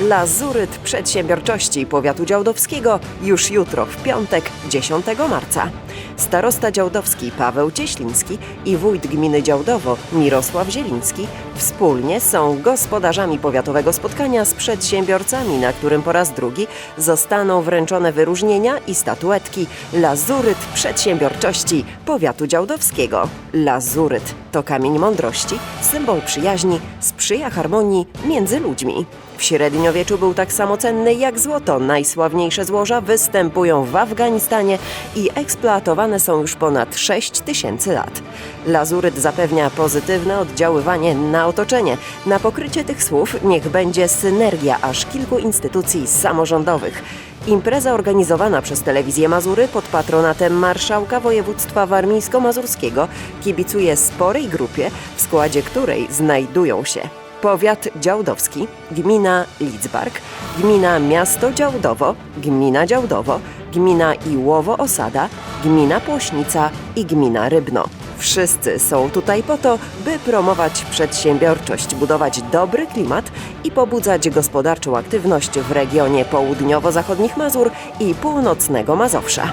Lazuryt Przedsiębiorczości Powiatu Działdowskiego już jutro, w piątek, 10 marca. Starosta działdowski Paweł Cieśliński i wójt gminy Działdowo Mirosław Zieliński wspólnie są gospodarzami powiatowego spotkania z przedsiębiorcami, na którym po raz drugi zostaną wręczone wyróżnienia i statuetki Lazuryt Przedsiębiorczości Powiatu Działdowskiego. Lazuryt to kamień mądrości, symbol przyjaźni, sprzyja harmonii między ludźmi. W średniowieczu był tak samo cenny jak złoto. Najsławniejsze złoża występują w Afganistanie i eksploatowane są już ponad 6 tysięcy lat. Lazuryt zapewnia pozytywne oddziaływanie na otoczenie. Na pokrycie tych słów niech będzie synergia aż kilku instytucji samorządowych. Impreza organizowana przez Telewizję Mazury pod patronatem Marszałka Województwa Warmińsko-Mazurskiego kibicuje sporej grupie, w składzie której znajdują się Powiat Działdowski, gmina Lidzbark, gmina Miasto Działdowo, gmina Działdowo, gmina Iłowo-Osada, gmina Płośnica i gmina Rybno. Wszyscy są tutaj po to, by promować przedsiębiorczość, budować dobry klimat i pobudzać gospodarczą aktywność w regionie południowo-zachodnich Mazur i północnego Mazowsza.